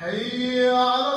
حي على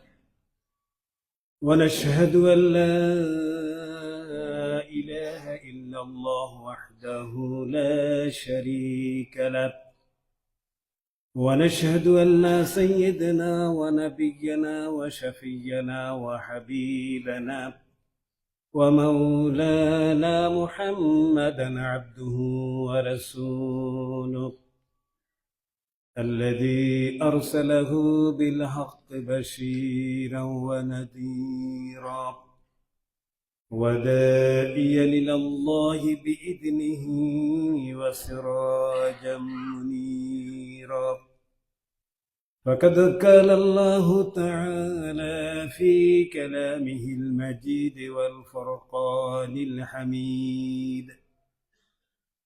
ونشهد أن لا إله إلا الله وحده لا شريك له. ونشهد أن سيدنا ونبينا وشفينا وحبيبنا ومولانا محمدا عبده ورسوله. الذي أرسله بالحق بشيرا ونذيرا ودائيا إلى الله بإذنه وسراجا منيرا. فقد قال الله تعالى في كلامه المجيد والفرقان الحميد.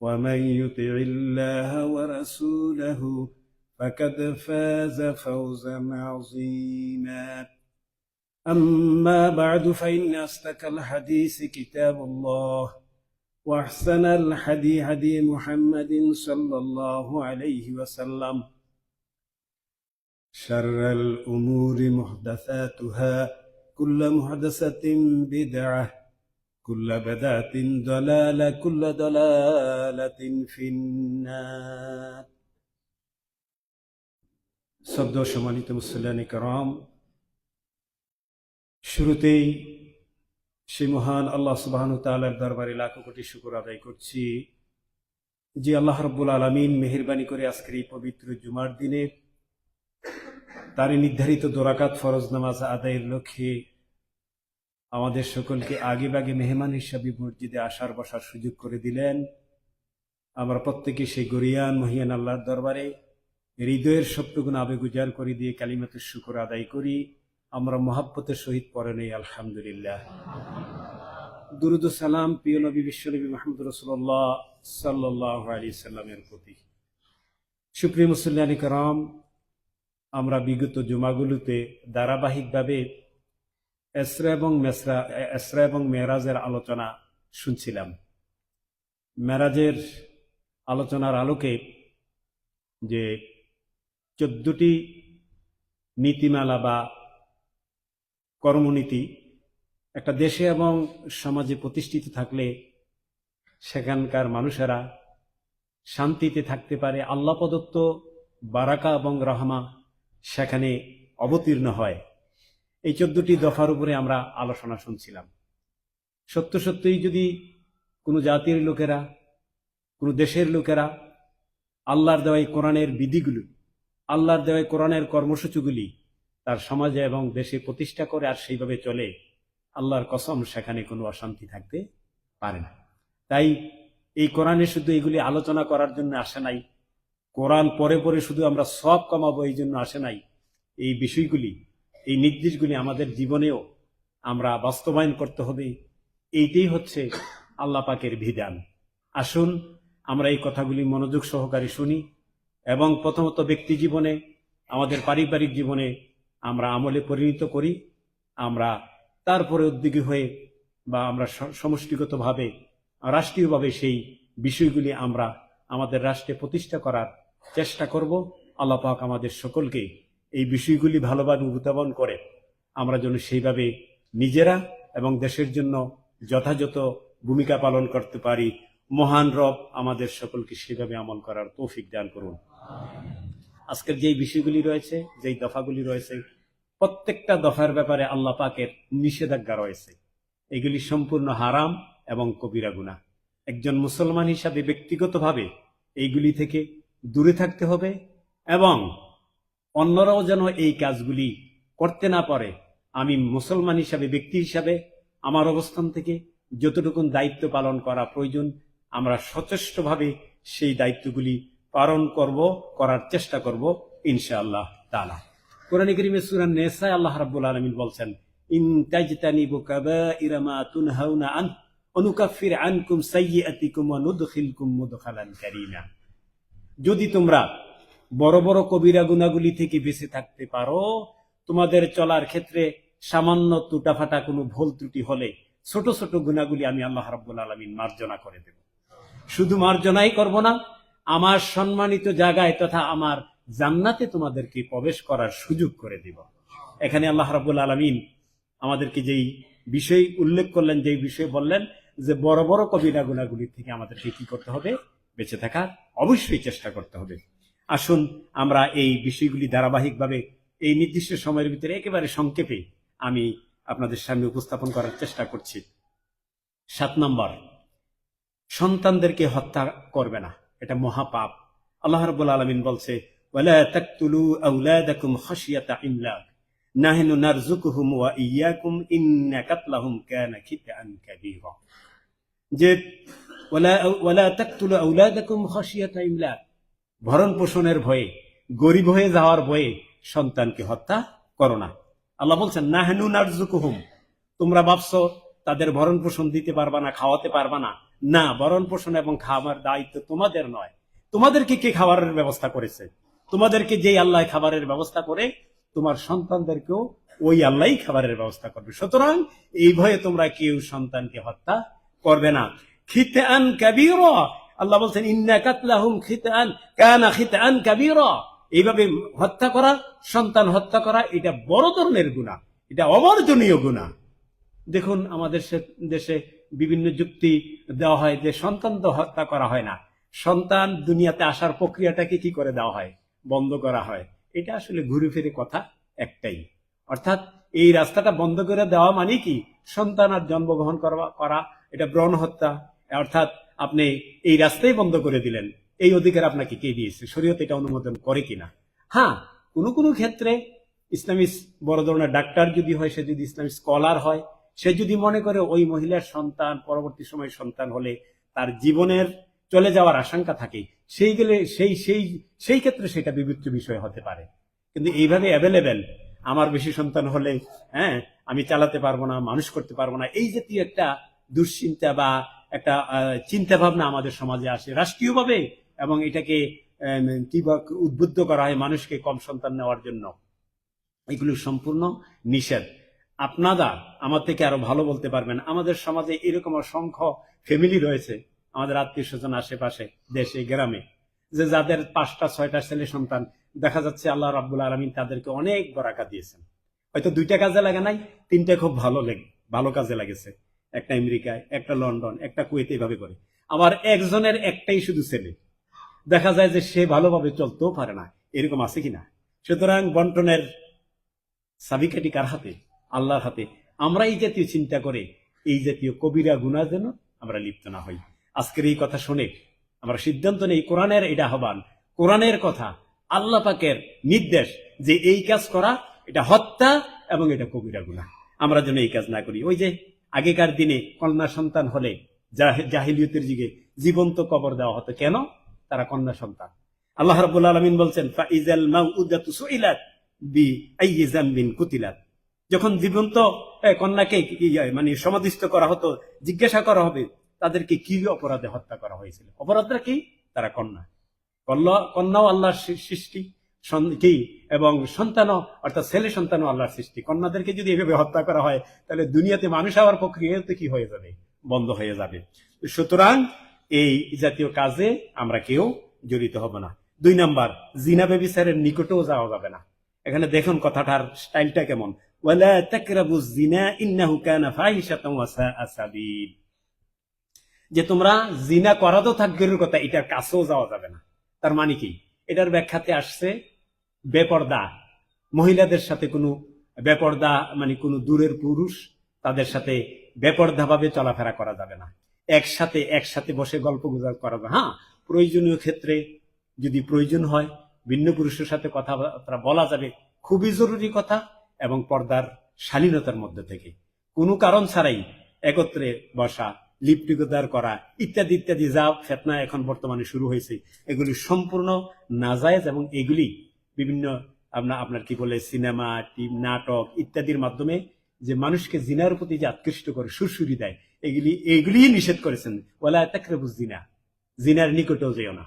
ومن يطع الله ورسوله فقد فاز فوزا عظيما. أما بعد فإن أصدق الحديث كتاب الله وأحسن الحديث هدي محمد صلى الله عليه وسلم. شر الأمور محدثاتها كل محدثة بدعة كل بدعة ضلالة كل ضلالة في النار সদ্য সম্মানিত মুসল্লান করম শুরুতেই সেই মহান আল্লাহ সুবাহন তালার দরবারে লাখো কোটি শুকুর আদায় করছি যে আল্লাহ রব্বুল আলমিন মেহরবানি করে আজকের এই পবিত্র জুমার দিনে তার নির্ধারিত দোরাকাত ফরজ নামাজ আদায়ের লক্ষ্যে আমাদের সকলকে আগে বাগে মেহমান হিসাবে মসজিদে আসার বসার সুযোগ করে দিলেন। আমরা প্রত্যেকে সেই গরিয়ান, মহিয়ান আল্লাহর দরবারে হৃদয়ের সত্যগুণ আবেগ উজাড় করে দিয়ে কালিমাতের শুকুর আদায় করি। আমরা মহাব্বতের সহিত পরে নেই, আলহামদুলিল্লাহ। দুরুদ সালাম প্রিয় নবী, বিশ্বনবী মাহমুদ রসুল্লাহ সাল্লাহ আলী সাল্লামের প্রতি। সুপ্রিয় মুসল্লানি আমরা বিগত জুমাগুলোতে ধারাবাহিকভাবে এসরা এবং মেসরা এসরা এবং মেরাজের আলোচনা শুনছিলাম। মেরাজের আলোচনার আলোকে যে চোদ্দটি নীতিমালা বা কর্মনীতি একটা দেশে এবং সমাজে প্রতিষ্ঠিত থাকলে সেখানকার মানুষেরা শান্তিতে থাকতে পারে, আল্লাহ প্রদত্ত বারাকা এবং রহমা সেখানে অবতীর্ণ হয়। এই চোদ্দটি দফার উপরে আমরা আলোচনা শুনছিলাম। সত্য সত্যই যদি কোনো জাতির লোকেরা, কোনো দেশের লোকেরা আল্লাহর দেওয়াই কোরআনের বিধিগুলো, আল্লাহর দেওয়াই কোরআনের কর্মসূচিগুলি তার সমাজে এবং দেশে প্রতিষ্ঠা করে আর সেইভাবে চলে, আল্লাহর কসম সেখানে কোনো অশান্তি থাকতে পারে না। তাই এই কোরআনে শুধু এগুলি আলোচনা করার জন্য আসে নাই, কোরআন পরে পরে শুধু আমরা সব কমাবো এই জন্য আসে নাই। এই বিষয়গুলি এই নির্দেশগুলি আমাদের জীবনেও আমরা বাস্তবায়ন করতে হবে। এইটাই হচ্ছে আল্লাহ পাকের বিধান। আসুন, আমরা এই কথাগুলি মনোযোগ সহকারে শুনি এবং প্রথমত ব্যক্তি জীবনে, আমাদের পারিবারিক জীবনে আমরা আমলে পরিণত করি। আমরা তারপরে উদ্যোগী হয়ে বা আমরা সমষ্টিগতভাবে, রাষ্ট্রীয়ভাবে সেই বিষয়গুলি আমরা আমাদের রাষ্ট্রে প্রতিষ্ঠা করার চেষ্টা করব। আল্লাহ পাক আমাদের সকলকে এই বিষয়গুলি ভালোভাবে উদ্ভাবন করে, আমরা যেন সেইভাবে নিজেরা এবং দেশের জন্য যথাযথ ভূমিকা পালন করতে পারি। মহান রব আমাদের সকলকে সেভাবে আমল করার তৌফিক দান করুন। আজকের যেই বিষয়গুলি রয়েছে, যেই দফাগুলি রয়েছে, প্রত্যেকটা দফার ব্যাপারে আল্লাহ পাকের নিষেধাজ্ঞা রয়েছে। এগুলি সম্পূর্ণ হারাম এবং কবিরা গুণা একজন মুসলমান হিসাবে ব্যক্তিগতভাবে এইগুলি থেকে দূরে থাকতে হবে এবং অন্যরাও যেন এই কাজগুলি করতে না পারে, আমি মুসলমান হিসাবে, ব্যক্তি হিসাবে আমার অবস্থান থেকে যতটুকুন দায়িত্ব পালন করা প্রয়োজন, আমরা সচেষ্টভাবে সেই দায়িত্বগুলি পালন করব, করার চেষ্টা করব, ইনশাআল্লাহ তালা কোরআন করিমে সুরান নেসায় আল্লাহ রাব্বুল আলামিন বলছেন, ইন আন যদি তোমরা বড় বড় কবিরা গুনাহগুলি থেকে বেঁচে থাকতে পারো। তোমাদের চলার ক্ষেত্রে সামান্য টুটাফাটা কোনো ভুল ত্রুটি হলে ছোট ছোট গুণাগুলি আমি আল্লাহ রাব্বুল আলামিন মার্জনা করে দেব। শুধু মার্জনাই করব না, আমার সম্মানিত জায়গায় তথা আমার জান্নাতে তোমাদেরকে প্রবেশ করার সুযোগ করে দিব। এখানে আল্লাহ রাবুল আলমিন আমাদেরকে যেই বিষয় উল্লেখ করলেন, যেই বিষয় বললেন যে বড় বড় কবিরা গুণাগুলি থেকে আমাদেরকে কি করতে হবে? বেঁচে থাকার অবশ্যই চেষ্টা করতে হবে। আসুন, আমরা এই বিষয়গুলি ধারাবাহিকভাবে এই নির্দিষ্ট সময়ের ভিতরে একেবারে সংক্ষেপে আমি আপনাদের সামনে উপস্থাপন করার চেষ্টা করছি। সাত নম্বর, সন্তানদেরকে হত্যা করবে না। এটা মহাপাপ। আল্লাহ রবুল আলমিন বলছে যে ইমলাক। ভরণ পোষণের ভয়ে, গরিব হয়ে যাওয়ার ভয়ে সন্তানকে হত্যা করো না। আল্লাহ বলছেন, নাহনু নারজুকুহুম তোমরা ভাবছ, তাদের ভরণ পোষণ দিতে পারবা না, খাওয়াতে পারবা না। না, ভরণ পোষণ এবং খাওয়ার দায়িত্ব তোমাদের নয়। তোমাদেরকে কে খাবারের ব্যবস্থা করেছে? তোমাদেরকে যেই আল্লাহ খাবারের ব্যবস্থা করে, তোমার সন্তানদেরকেও ওই আল্লাহই খাবারের ব্যবস্থা করবে। সুতরাং এই ভয়ে তোমরা কেউ সন্তানকে হত্যা করবে না। খিতান কাবীর আল্লাহ বলছেন, ইন্না কাতলাহুম খিতান, কানা খিতান কাবীর। এইভাবে হত্যা করা, সন্তান হত্যা করা, এটা বড় ধরনের গুণা এটা অবর্জনীয় গুণা দেখুন, আমাদের দেশে বিভিন্ন যুক্তি দেওয়া হয় যে সন্তান তো হত্যা করা হয় না। সন্তান দুনিয়াতে আসার প্রক্রিয়াটাকে কি করে দেওয়া হয়? বন্ধ করা হয়। এটা আসলে ঘুরে ফিরে কথা একটাই। অর্থাৎ এই রাস্তাটা বন্ধ করে দেওয়া মানে কি? সন্তান আর জন্মগ্রহণ করা করা, এটা ব্রণ হত্যা অর্থাৎ আপনি এই রাস্তাই বন্ধ করে দিলেন। এই অধিকার আপনাকে কে দিয়েছে? শরীয়ত এটা অনুমোদন করে কিনা? হ্যাঁ কোনো কোনো ক্ষেত্রে ইসলামী বড় ধরনের ডাক্তার যদি হয়, সে যদি ইসলামী স্কলার হয়, সে যদি মনে করে ওই মহিলার সন্তান পরবর্তী সময় সন্তান হলে তার জীবনের চলে যাওয়ার আশঙ্কা থাকে, সেই গেলে সেই সেই সেই ক্ষেত্রে সেটা বিবেচ্য বিষয় হতে পারে। কিন্তু এইভাবে অ্যাভেলেবেল আমার বেশি সন্তান হলে হ্যাঁ আমি চালাতে পারব না, মানুষ করতে পারব না, এই জাতীয় একটা দুশ্চিন্তা বা একটা চিন্তা ভাবনা আমাদের সমাজে আসে রাষ্ট্রীয়ভাবে এবং এটাকে উদ্বুদ্ধ করা হয় মানুষকে কম সন্তান নেওয়ার জন্য। এগুলো সম্পূর্ণ নিষেধ। আপনারা আমার থেকে আরও ভালো বলতে পারবেন। আমাদের সমাজে এরকম অসংখ্য ফ্যামিলি রয়েছে, আমাদের আত্মীয় স্বজন আশেপাশে, দেশে, গ্রামে, যে যাদের পাঁচটা, ছয়টা ছেলে সন্তান, দেখা যাচ্ছে আল্লাহ রাব্বুল আলমিন তাদেরকে অনেক বরাকা দিয়েছেন। হয়তো দুইটা কাজে লাগে নাই, তিনটা খুব ভালো লেগে, ভালো কাজে লাগেছে। একটা আমেরিকায়, একটা লন্ডন, একটা কুয়েতে এইভাবে করে। আবার একজনের একটাই শুধু ছেলে। দেখা যায় যে সে ভালোভাবে চলতেও পারে না। এরকম আছে কিনা সুতরাং বন্টনের সাবিকাটি কার হাতে? আল্লাহর হাতে। আমরা এই জাতীয় চিন্তা করে এই জাতীয় কবিরা গুণা যেন আমরা লিপ্ত না হই। আজকের এই কথা শুনে আমরা সিদ্ধান্ত নেই, কোরআনের এটা আহ্বান, কোরআনের কথা, আল্লাহ পাকের নির্দেশ যে এই কাজ করা, এটা হত্যা এবং এটা কবিরা গুণা আমরা যেন এই কাজ না করি। ওই যে আগেকার দিনে কন্যা সন্তান হলে জাহ- জাহিলিয়তের যুগে জীবন্ত কবর দেওয়া হতো। কেন? তারা কন্যা সন্তান। আল্লাহ রাব্বুল আলামিন বলছেন কুতিলাত। যখন জীবন্ত কন্যাকে মানে সমাধিস্থ করা হতো, জিজ্ঞাসা করা হবে, তাদেরকে কি অপরাধে হত্যা করা হয়েছিল? অপরাধটা কি? তারা কন্যা। কন্যা কন্যাও আল্লাহর সৃষ্টি। কি? এবং সন্তানও, অর্থাৎ ছেলে সন্তানও আল্লাহর সৃষ্টি। কন্যাদেরকে যদি এভাবে হত্যা করা হয়, তাহলে দুনিয়াতে মানুষ হওয়ার প্রক্রিয়া তো কি হয়ে যাবে? বন্ধ হয়ে যাবে। সুতরাং এই জাতীয় কাজে আমরা কেউ জড়িত হব না। দুই নাম্বার, জিনা বেবিচারের নিকটেও যাওয়া যাবে না। এখানে দেখুন কথাটার স্টাইলটা কেমন। যে তোমরা জিনা করা তো থাকবের কথা, এটার কাছেও যাওয়া যাবে না। তার মানে কি? এটার ব্যাখ্যাতে আসছে বেপর্দা। মহিলাদের সাথে কোনো বেপর্দা মানে কোনো দূরের পুরুষ তাদের সাথে বেপর্দা ভাবে চলাফেরা করা যাবে না। একসাথে একসাথে বসে গল্প গুজব করা যাবে। হ্যাঁ প্রয়োজনীয় ক্ষেত্রে যদি প্রয়োজন হয়, ভিন্ন পুরুষের সাথে কথাবার্তা বলা যাবে, খুবই জরুরি কথা এবং পর্দার শালীনতার মধ্যে থেকে। কোনো কারণ ছাড়াই একত্রে বসা লিপ্টিকতার করা, ইত্যাদি ইত্যাদি যা ফেতনা এখন বর্তমানে শুরু হয়েছে, এগুলি সম্পূর্ণ নাজায়েজ এবং এগুলি বিভিন্ন আপনার আপনার কি বলে সিনেমা, টিম, নাটক ইত্যাদির মাধ্যমে যে মানুষকে জিনার প্রতি যে আকৃষ্ট করে, সুরসুরি দেয়, এগুলি এগুলি নিষেধ করেছেন। ওলা তাকরেবু জিনা, জিনার নিকটেও যেও না।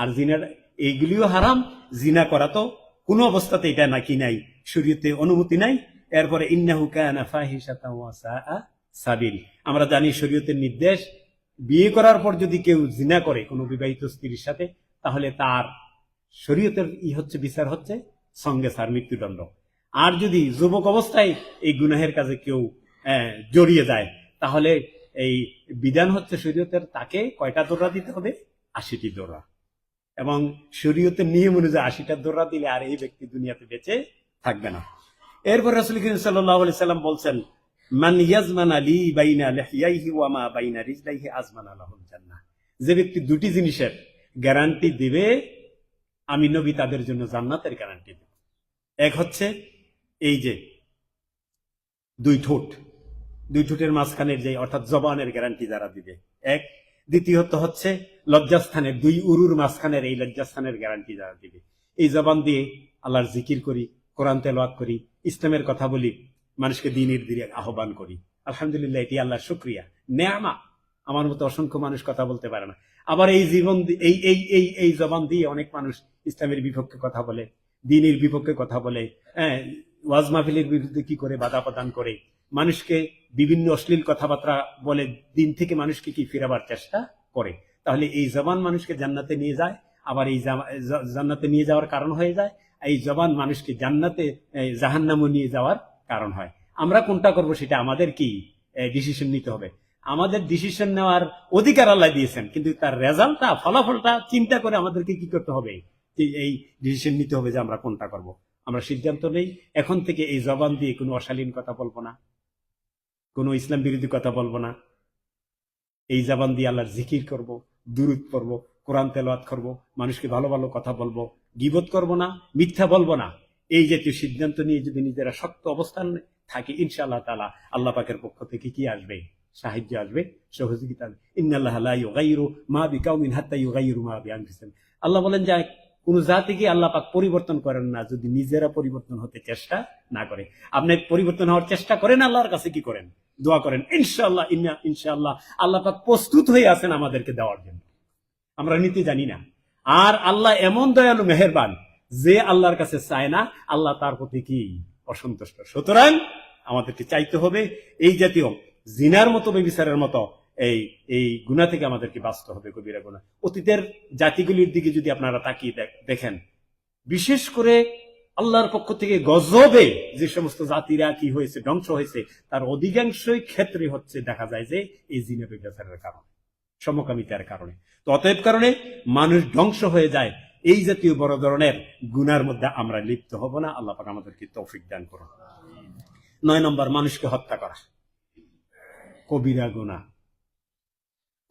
আর জিনার এইগুলিও হারাম, জিনা করা তো কোনো অবস্থাতে এটা নাকি নাই, শরীয়তে অনুমতি নাই। এরপরে ইন্নাহু কানা সাবিল। আমরা জানি শরীয়তের নির্দেশ, বিয়ে করার পর যদি কেউ জিনা করে কোনো বিবাহিত স্ত্রীর সাথে, তাহলে তার শরীয়তের ই হচ্ছে, বিচার হচ্ছে সঙ্গে সার মৃত্যুদণ্ড। আর যদি যুবক অবস্থায় এই গুনাহের কাজে কেউ জড়িয়ে যায়, তাহলে এই বিধান হচ্ছে শরীয়তের তাকে কয়টা দৌড়া দিতে হবে? আশিটি দৌড়া। এবং শরীয়তের নিয়ম অনুযায়ী আশিটা দৌড়া দিলে আর এই ব্যক্তি দুনিয়াতে বেঁচে থাকবে না। এরপর রাসুল করিম সাল্লাম বলছেন, মান ইয়াজমান আলী বাইনা লিহিয়াইহি ওয়া মা বাইনা রিজলাইহি আজমান আলাহুল জান্নাহ। যে ব্যক্তি দুটি জিনিসের গ্যারান্টি দিবে আমি নবী তাদের জন্য জান্নাতের গ্যারান্টি দেব। এক হচ্ছে এই যে দুই ঠোঁট। দুই ঠোঁটের মাঝখানের যে, অর্থাৎ জবানের গ্যারান্টি যারা দিবে। এক। দ্বিতীয়ত হচ্ছে লজ্জাস্থানের, দুই উরুর মাঝখানের এই লজ্জাস্থানের গ্যারান্টি যারা দিবে। এই জবান দিয়ে আল্লাহর জিকির করি, কোরআন তেলাওয়াত করি, ইসলামের কথা বলি, মানুষকে দিনের দিকে আহ্বান করি। আলহামদুলিল্লাহ, এটি আল্লাহর শুক্রিয়া। নেয়ামা। আমার মতো অসংখ্য মানুষ কথা বলতে পারে না। আবার এই জীবন এই এই এই এই জবান দিয়ে অনেক মানুষ ইসলামের বিপক্ষে কথা বলে, দিনের বিপক্ষে কথা বলে। হ্যাঁ ওয়াজ মাহফিলের বিরুদ্ধে কি করে বাধা প্রদান করে? মানুষকে বিভিন্ন অশ্লীল কথাবার্তা বলে, দিন থেকে মানুষকে কি ফেরাবার চেষ্টা করে? তাহলে এই জবান মানুষকে জান্নাতে নিয়ে যায়, আবার এই জান্নাতে নিয়ে যাওয়ার কারণ হয়ে যায়, এই জবান মানুষকে জান্নাতে জাহান্নামও নিয়ে যাওয়ার কারণ হয়। আমরা কোনটা করব সেটা আমাদের কি ডিসিশন নিতে হবে। আমাদের ডিসিশন নেওয়ার অধিকার আল্লাহ দিয়েছেন। কিন্তু তার রেজাল্টটা, ফলাফলটা চিন্তা করে আমাদেরকে কি করতে হবে? এই ডিসিশন নিতে হবে যে আমরা কোনটা করব। আমরা সিদ্ধান্ত নেই। এখন থেকে এই জবান দিয়ে কোনো অশালীন কথা বলব না। কোনো ইসলাম বিরোধী কথা বলব না। এই জবান দিয়ে আল্লাহর জিকির করব, দুরুদ পড়ব, কোরআন তেলাওয়াত করব, মানুষকে ভালো ভালো কথা বলব, গিবত করব না, মিথ্যা বলব না। এই জাতীয় সিদ্ধান্ত নিয়ে যদি নিজেরা শক্ত অবস্থান থাকে, ইনশাআল্লাহ তালা আল্লাহ পাকের পক্ষ থেকে কি আসবে? সাহায্য আসবে সহযোগিতা আসবে ইন্নাল্লাহ ইউগাইরু মা বিকাউমিন হাত্তা ইউগাইরু মা বিআনফুসিহিম আল্লাহ বলেন যে কোন জাতিকে আল্লাহ পাক পরিবর্তন করেন না, যদি নিজেরা পরিবর্তন হতে চেষ্টা না করে। আপনি পরিবর্তন হওয়ার চেষ্টা করেন, আল্লাহর কাছে কি করেন? দোয়া করেন, ইনশাআল্লাহ, ইন্না, ইনশাআল্লাহ, আল্লাহ পাক প্রস্তুত হয়ে আছেন আমাদেরকে দেওয়ার জন্য। আমরা নিতে জানি না। আর আল্লাহ এমন দয়ালু, মেহেরবান, যে আল্লাহর কাছে চায় না, আল্লাহ তার প্রতি কি অসন্তুষ্ট। সুতরাং আমাদেরকে চাইতে হবে, এই জাতীয় জিনার মতো বেবিচারের মতো এই এই গুণা থেকে আমাদেরকে বাঁচতে হবে কবিরা গুণা। অতীতের জাতিগুলির দিকে যদি আপনারা তাকিয়ে দেখেন, বিশেষ করে আল্লাহর পক্ষ থেকে গজবে যে সমস্ত জাতিরা কি হয়েছে, ধ্বংস হয়েছে, তার অধিকাংশই ক্ষেত্রে হচ্ছে দেখা যায় যে এই জিনা বেবিচারের কারণে, সমকামিতার কারণে। তো অতএব কারণে মানুষ ধ্বংস হয়ে যায়, এই জাতীয় বড় ধরনের গুনার মধ্যে আমরা লিপ্ত হব না। আল্লাহ পাক আমাদেরকে তৌফিক দান করুন। নয় নম্বর, মানুষকে হত্যা করা। কবিরা গুনা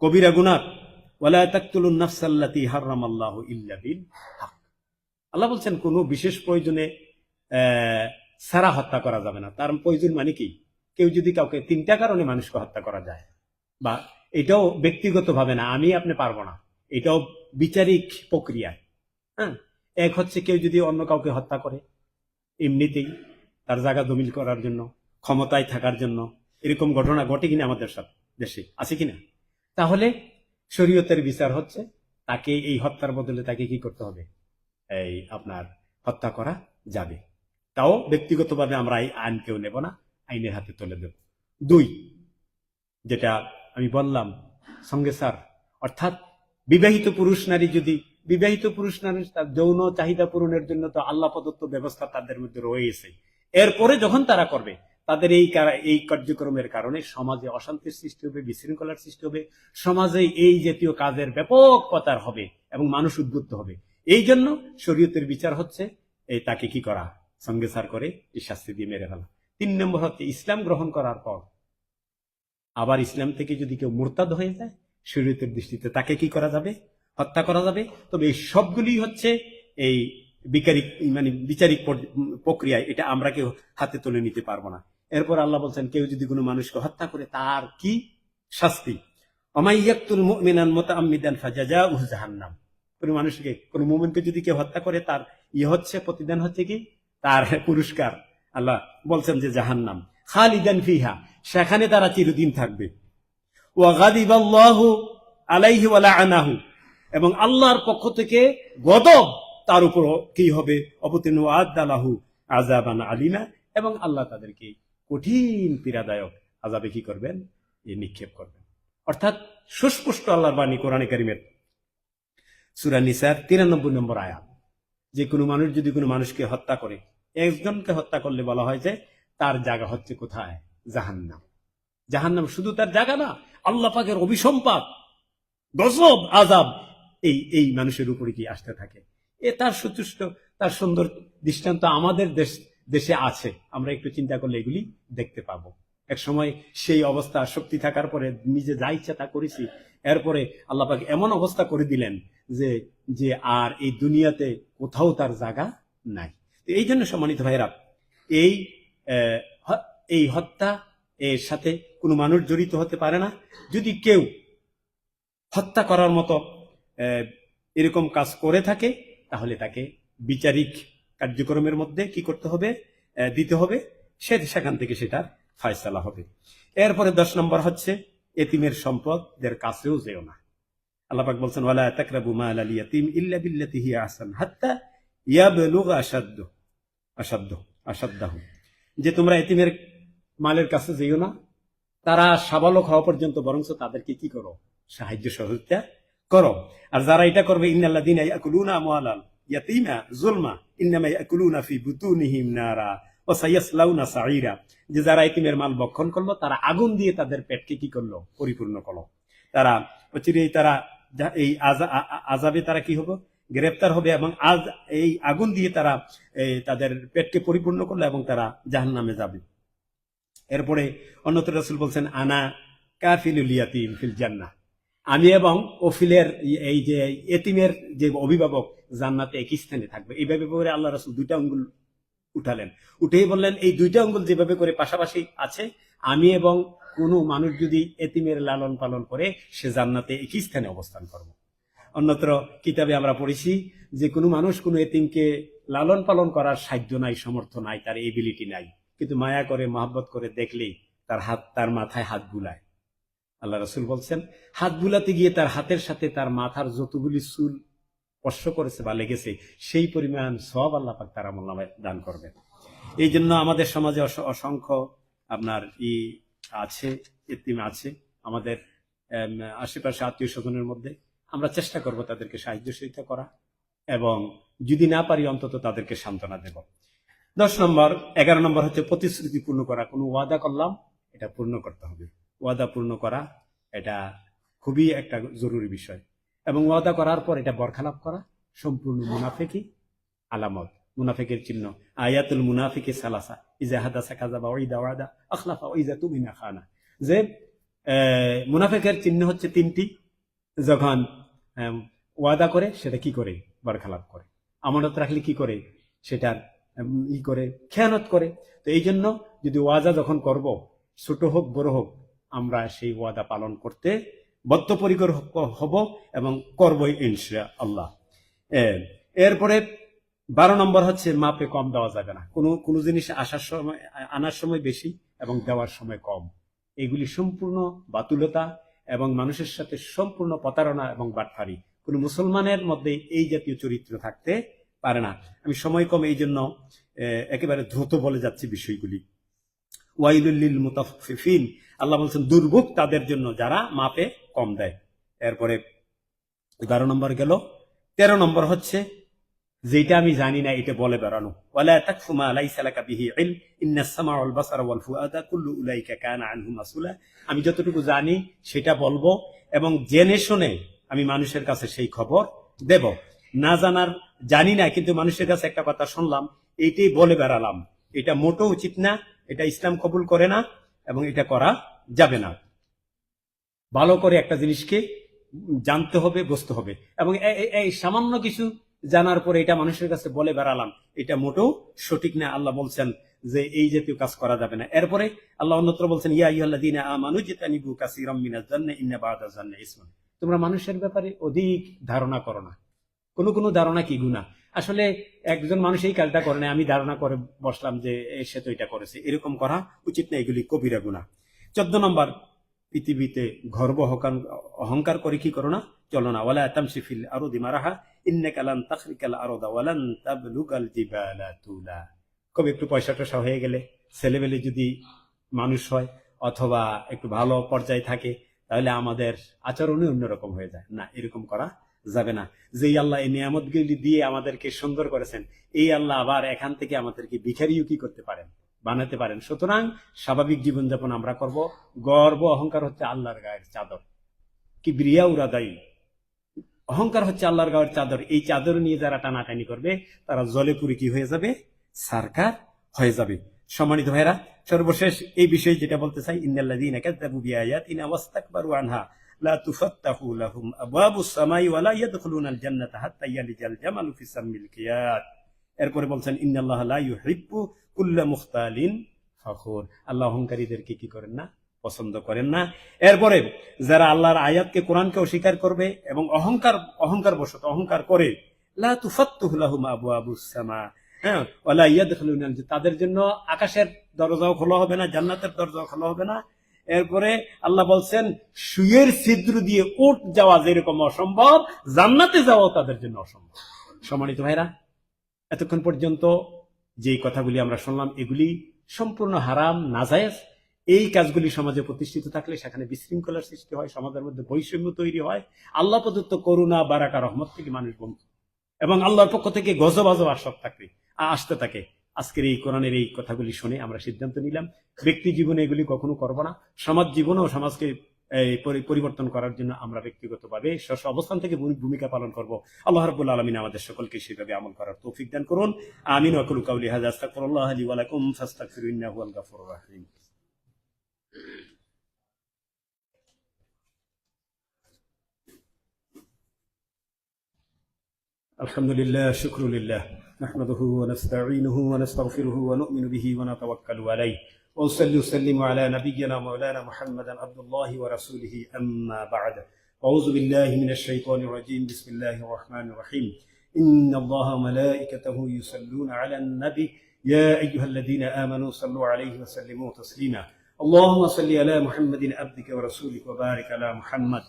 কবিরা গুনা ওয়ালা তাকতুলুন নাফসাল্লাতী হারামাল্লাহু ইল্লা বিল হক। আল্লাহ বলছেন, কোন বিশেষ প্রয়োজনে সারা হত্যা করা যাবে না। তার প্রয়োজন মানে কি? কেউ যদি কাউকে তিনটা কারণে মানুষকে হত্যা করা যায়, বা এটাও ব্যক্তিগতভাবে না, আমি আপনি পারব না। এটাও বিচারিক প্রক্রিয়া। হ্যাঁ? এক হচ্ছে কেউ যদি অন্য কাউকে হত্যা করে, এমনিতেই তার জায়গা দমিল করার জন্য, ক্ষমতায় থাকার জন্য এরকম ঘটনা ঘটে কিনা আমাদের সব দেশে? আছে কিনা? তাহলে শরীয়তের বিচার হচ্ছে তাকে এই হত্যার বদলে তাকে কি করতে হবে? এই আপনার হত্যা করা যাবে। তাও ব্যক্তিগতভাবে আমরা এই আইন কেউ নেব না আইনের হাতে তুলে দেব। দুই যেটা আমি বললাম সঙ্গে স্যার অর্থাৎ বিবাহিত পুরুষ নারী যদি বিবাহিত পুরুষ নারী তার যৌন চাহিদা পূরণের জন্য তো আল্লাহ প্রদত্ত ব্যবস্থা তাদের মধ্যে রয়েছে। এরপরে যখন তারা করবে তাদের এই এই কার্যক্রমের কারণে সমাজে অশান্তির সৃষ্টি হবে, বিশৃঙ্খলার সৃষ্টি হবে, সমাজে এই জাতীয় কাজের ব্যাপক প্রচার হবে এবং মানুষ উদ্বুদ্ধ হবে। এই জন্য শরীয়তের বিচার হচ্ছে এই তাকে কি করা? সঙ্গে সার করে এই শাস্তি দিয়ে মেরে ফেলা। তিন নম্বর হচ্ছে ইসলাম গ্রহণ করার পর আবার ইসলাম থেকে যদি কেউ মোরতাদ হয়ে যায়, শরীয়তের দৃষ্টিতে তাকে কি করা যাবে? হত্যা করা যাবে? তবে এই সবগুলি হচ্ছে এই বিকারিক মানে বিচারিক পর- প্রক্রিয়ায়, এটা আমরা কেউ হাতে তুলে নিতে পারব না। এরপর আল্লাহ বলছেন, কেউ যদি কোনো মানুষকে হত্যা করে, তার কি শাস্তি? মুতাআম্মিদান ফাজাজাউহু জাহান্নাম। কোনো মানুষকে, কোনো যদি কেউ হত্যা করে, তার ইয়ে হচ্ছে, প্রতিদান হচ্ছে কি? তার পুরস্কার। আল্লাহ বলছেন যে জাহান্নাম। খালিদান ফিহা, সেখানে তারা চিরদিন থাকবে। ওয়াগাদিবাল্লাহু আলাইহি ওয়া লাআনাহু এবং আল্লাহর পক্ষ থেকে গদব, তার উপর কি হবে? অবতীর্ণ আদালাহু আজাবান আলিমা। এবং আল্লাহ তাদেরকে কঠিন পীড়াদায়ক আজাবে কি করবেন? এ নিক্ষেপ করবেন। অর্থাৎ সুস্পষ্ট আল্লাহর বাণী কোরআনে কারিমের সুরা নিসার তিরানব্বই নম্বর আয়াত। যে কোনো মানুষ যদি কোনো মানুষকে হত্যা করে, একজনকে হত্যা করলে বলা হয় যে তার জায়গা হচ্ছে কোথায়? জাহান্নাম। জাহান্নাম শুধু তার জায়গা না, আল্লাহ পাকের অভিসম্পাদ গজব আজাব এই এই মানুষের উপরে কি আসতে থাকে? এ তার সুতুষ্ট, তার সুন্দর দৃষ্টান্ত আমাদের দেশ দেশে আছে। আমরা একটু চিন্তা করলে এগুলি দেখতে পাবো। এক সময় সেই অবস্থা, শক্তি থাকার পরে নিজে যা ইচ্ছা তা করেছি, এরপরে আল্লাহ পাক এমন অবস্থা করে দিলেন যে যে আর এই দুনিয়াতে কোথাও তার জায়গা নাই। এই জন্য সম্মানিত ভাইরা এই এই হত্যা এর সাথে কোনো মানুষ জড়িত হতে পারে না। যদি কেউ হত্যা করার মতো এরকম কাজ করে থাকে, তাহলে তাকে বিচারিক কার্যক্রমের মধ্যে কি করতে হবে দিতে হবে, সে সেখান থেকে সেটার ফয়সালা হবে। এরপরে দশ নম্বর হচ্ছে, এতিমের সম্পদের কাছেও যেও না। আল্লাপাক বলছেন, ওয়ালা তাকরাবু মাল আল ইয়াতিম ইল্লা বিল্লাতি হিয়া আহসান, হাত্তা যে তোমরা এতিমের মালের কাছে যেও না, তারা সাবালক হওয়া পর্যন্ত বরঞ্চ তাদেরকে কি করো? সাহায্য সহযোগিতা করো। আর যারা এটা করবে, ইন্নাল্লাযীনা ইয়াকুলুনা আমওয়ালাল ইয়াতীমা যুলমা ইন্নামা ইয়াকুলুনা ফি বুতুনিহিম নারা সাঈরা যে যারা এতিমের মাল বক্ষণ করল, তারা আগুন দিয়ে তাদের পেটকে কি করল? পরিপূর্ণ করল। তারা অচিরেই তারা এই আজাবে তারা কি হবে? গ্রেপ্তার হবে এবং আজ এই আগুন দিয়ে তারা তাদের পেটকে পরিপূর্ণ করল এবং তারা জাহান নামে যাবে। এরপরে অন্যত্র রসুল বলছেন, আনা কাফিলুল ফিল জান্নাহ। আমি এবং ওফিলের এই যে এতিমের যে অভিভাবক জান্নাতে একই স্থানে থাকবে। এইভাবে করে আল্লাহ রসুল দুইটা আঙ্গুল উঠালেন। উঠেই বললেন, এই দুইটা আঙ্গুল যেভাবে করে পাশাপাশি আছে, আমি এবং কোনো মানুষ যদি এতিমের লালন পালন করে, সে জান্নাতে একই স্থানে অবস্থান করব। অন্যত্র কিতাবে আমরা পড়েছি যে কোনো মানুষ কোনো এতিমকে লালন পালন করার সাধ্য নাই সমর্থ নাই, তার এবিলিটি নাই। কিন্তু মায়া করে, মহাব্বত করে দেখলেই তার হাত, তার মাথায় হাত বুলায়। আল্লাহ রসুল বলছেন, হাত বুলাতে গিয়ে তার হাতের সাথে তার মাথার যতগুলি চুল স্পর্শ করেছে বা লেগেছে, সেই পরিমাণ সব আল্লাহ পাক তারা মোল্লামায় দান করবেন। এই জন্য আমাদের সমাজে অস- অসংখ্য আপনার ই আছে, এতিম আছে, আমাদের আশেপাশে আত্মীয় স্বজনের মধ্যে। আমরা চেষ্টা করব তাদেরকে সাহায্য সহযোগিতা করা এবং যদি না পারি, অন্তত তাদেরকে সান্ত্বনা দেব। দশ নম্বর, এগারো নম্বর হচ্ছে প্রতিশ্রুতি পূর্ণ করা। কোনো ওয়াদা করলাম, এটা পূর্ণ করতে হবে। ওয়াদা পূর্ণ করা, এটা খুবই একটা জরুরি বিষয়। এবং ওয়াদা করার পর এটা বরখালাপ করা, সম্পূর্ণ মুনাফেকি আলামত। মুনাফেকের চিহ্ন, আয়াতুল মুনাফিকে সালাসা, ইজা হাদাসা কাজাবা ওইদা ওয়াদা, আখলাফা ওইজা তুমিনা খানা। যে মুনাফেকের চিহ্ন হচ্ছে তিনটি, যখন ওয়াদা করে, সেটা কি করে? বরখালাপ করে। আমানত রাখলে কি করে? সেটার ই করে, খেয়ানত করে। তো এই জন্য যদি ওয়াদা যখন করব, ছোট হোক, বড় হোক, আমরা সেই ওয়াদা পালন করতে বদ্ধপরিকর হব এবং করবই ইনশা আল্লাহ। এরপরে বারো নম্বর হচ্ছে মাপে কম দেওয়া যাবে না। কোনো কোনো জিনিস আসার সময়, আনার সময় বেশি এবং দেওয়ার সময় কম। এগুলি সম্পূর্ণ বাতুলতা এবং মানুষের সাথে সম্পূর্ণ প্রতারণা এবং বাটফারি। কোনো মুসলমানের মধ্যে এই জাতীয় চরিত্র থাকতে পারে না। আমি সময় কম, এই জন্য একেবারে দ্রুত বলে যাচ্ছি বিষয়গুলি। ওয়াইলুল্লিল মুতাফিফিন আল্লাহ বলছেন, দুর্ভোগ তাদের জন্য যারা মাপে কম দেয়। এরপরে এগারো নম্বর গেল। তেরো নম্বর হচ্ছে যেটা আমি জানি না, এটা বলে বেড়ানো। আনহু আমি যতটুকু জানি, সেটা বলব এবং জেনে শুনে আমি মানুষের কাছে সেই খবর দেব। না জানার, জানি না, কিন্তু মানুষের কাছে একটা কথা শুনলাম, এইটাই বলে বেড়ালাম। এটা মোটো উচিত না, এটা ইসলাম কবুল করে না। এবং এটা করা যাবে না। ভালো করে একটা জিনিসকে জানতে হবে, বুঝতে হবে। এবং এই সামান্য কিছু জানার পরে এটা মানুষের কাছে বলে বেড়ালাম, এটা মোটেও সঠিক না। আল্লাহ বলছেন যে এই জাতীয় কাজ করা যাবে না। এরপরে আল্লাহ অন্যত্র বলছেন, ইয়া ইহাল্লাযীনা আমানু জিতানিবু কাসীরাম মিনাজ জান্নাহ ইন্না বা'দা জান্নাহ ইসমুন। তোমরা মানুষের ব্যাপারে অধিক ধারণা করো না। কোনো কোনো ধারণা কি গুণা আসলে একজন মানুষ এই কাজটা করে না আমি ধারণা করে বসলাম যে সে তো এটা করেছে। এরকম করা উচিত না, এগুলি কবিরা গুণা চোদ্দ নম্বর, পৃথিবীতে গর্ব, অহংকার- করে কি করো না? চলো না, ওয়ালা তামশি ফিল আরদি মারাহা, ইন্নাকা লান তাখরিকাল আরদা ওয়ালান তাবলুগাল জিবালা তুলা। কবে একটু পয়সা টসা হয়ে গেলে, ছেলেবেলে যদি মানুষ হয় অথবা একটু ভালো পর্যায়ে থাকে, তাহলে আমাদের আচরণই অন্যরকম হয়ে যায়। না, এরকম করা যাবে না। যে আল্লাহ এই নিয়ামতগুলি দিয়ে আমাদেরকে সুন্দর করেছেন, এই আল্লাহ আবার এখান থেকে আমাদেরকে ভিখারিও কি করতে পারেন? বানাতে পারেন। সুতরাং স্বাভাবিক জীবনযাপন আমরা করব। গর্ব, অহংকার হচ্ছে আল্লাহর গায়ের চাদর। কি ব্রিয়া উরাদাই অহংকার হচ্ছে আল্লাহর গায়ের চাদর। এই চাদর নিয়ে যারা টানাটানি করবে, তারা জলে পুরে কি হয়ে যাবে? সারকার হয়ে যাবে। সম্মানিত ভাইরা সর্বশেষ এই বিষয়ে যেটা বলতে চাই ওয়াস্তাকবারু আনহা। লা তুফাত্তাহু ইয়াদখুলুনাল এরপরে বলছেন, ইন্নাল্লাহ লা ইউহিব্বু কুল্লা মুখতালিন ফখুর। আল্লাহ অহংকারীদেরকে কি করেন না? পছন্দ করেন না। এরপরে, যারা আল্লাহর আয়াতকে কোরআনকে অস্বীকার করবে এবং অহংকার অহংকার বশত অহংকার করে, লা তুফাত্তুহু লাহুম আবওয়াবুস সামা। হ্যাঁ ওয়ালা ইয়াদখুলুনা আল- তাদের জন্য আকাশের দরজাও খোলা হবে না, জান্নাতের দরজাও খোলা হবে না। এরপরে আল্লাহ বলছেন, সুয়ের ছিদ্র দিয়ে উঠ যাওয়া যেরকম অসম্ভব, জান্নাতে যাওয়াও তাদের জন্য অসম্ভব। সম্মানিত ভাইরা, এতক্ষণ পর্যন্ত যে কথাগুলি আমরা শুনলাম, এগুলি সম্পূর্ণ হারাম, নাজায়েজ। এই কাজগুলি সমাজে প্রতিষ্ঠিত থাকলে সেখানে বিশৃঙ্খলার সৃষ্টি হয়, সমাজের মধ্যে বৈষম্য তৈরি হয়। আল্লাহ প্রদত্ত করুণা, বারাকা, রহমত থেকে মানুষ বঞ্চিত। এবং আল্লাহর পক্ষ থেকে গজব, আজব থাকে আসতে থাকে। আজকের এই কোরআনের এই কথাগুলি শুনে আমরা সিদ্ধান্ত নিলাম, ব্যক্তি জীবনে এগুলি কখনো করব না। সমাজ জীবনেও সমাজকে পরিবর্তন করার জন্য আমরা ব্যক্তিগতভাবে স্ব অবস্থান থেকে ভূমিকা পালন করব। আল্লাহ রাব্বুল আলামিন আমাদের সকলকে সেভাবে আমল করার তৌফিক দান করুন। আমিন। আলহামদুলিল্লাহ, শুক্রুলিল্লাহ। نحمده ونستعينه ونستغفره ونؤمن به ونتوكل عليه. ونصلي وسلم على نبينا مولانا محمد عبد الله ورسوله أما بعد. أعوذ بالله من الشيطان الرجيم. بسم الله الرحمن الرحيم. إن الله وملائكته يصلون على النبي. يا أيها الذين آمنوا صلوا عليه وسلموا تسليما. اللهم صل على محمد عبدك ورسولك وبارك على محمد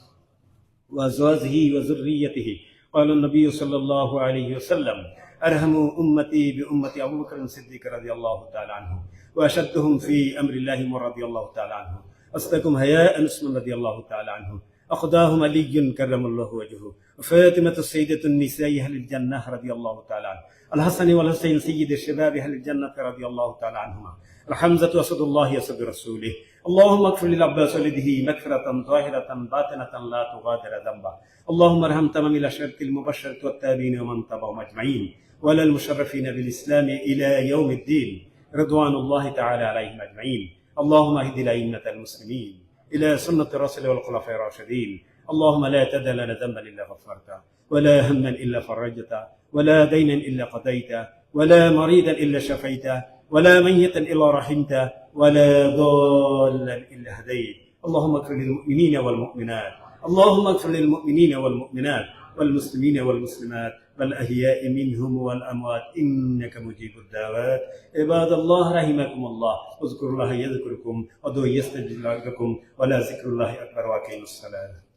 وأزواجه وذريته. قال النبي صلى الله عليه وسلم أرحم أمتي بأمة أبو بكر الصديق رضي الله تعالى عنه وأشدهم في أمر الله رضي الله تعالى عنه. أصدقهم هياء عثمان رضي الله تعالى عنه. أخذاهم علي كرم الله وجهه. وفاطمة السيدة النساء أهل الجنة رضي الله تعالى عنه. الحسن والحسين سيد الشباب أهل الجنة رضي الله تعالى عنهما. الحمزة أسد الله أسد رسوله. اللهم اغفر للعباس ولده مغفرة ظاهرة باطنة لا تغادر ذنبا. اللهم ارحم تمام الأشرة المبشرة والتابعين ومن تبعهم أجمعين. ولا المشرفين بالإسلام إلى يوم الدين. رضوان الله تعالى عليهم أجمعين. اللهم اهد الأئمة المسلمين إلى سنة الرسول والخلفاء الراشدين. اللهم لا تدع لنا ذنبا إلا غفرته ولا هما إلا فرجته ولا دينا إلا قضيته ولا مريضا إلا شفيته ولا ميتا إلا رحمته ولا ضالا إلا هديت اللهم اغفر للمؤمنين والمؤمنات اللهم اغفر للمؤمنين والمؤمنات والمسلمين والمسلمات والأحياء منهم والأموات. إنك مجيب الدعوات. عباد الله رحمكم الله. اذكروا الله يذكركم ودعوا يستجب لكم ولا ذكر الله أكبر وأقيموا الصلاة.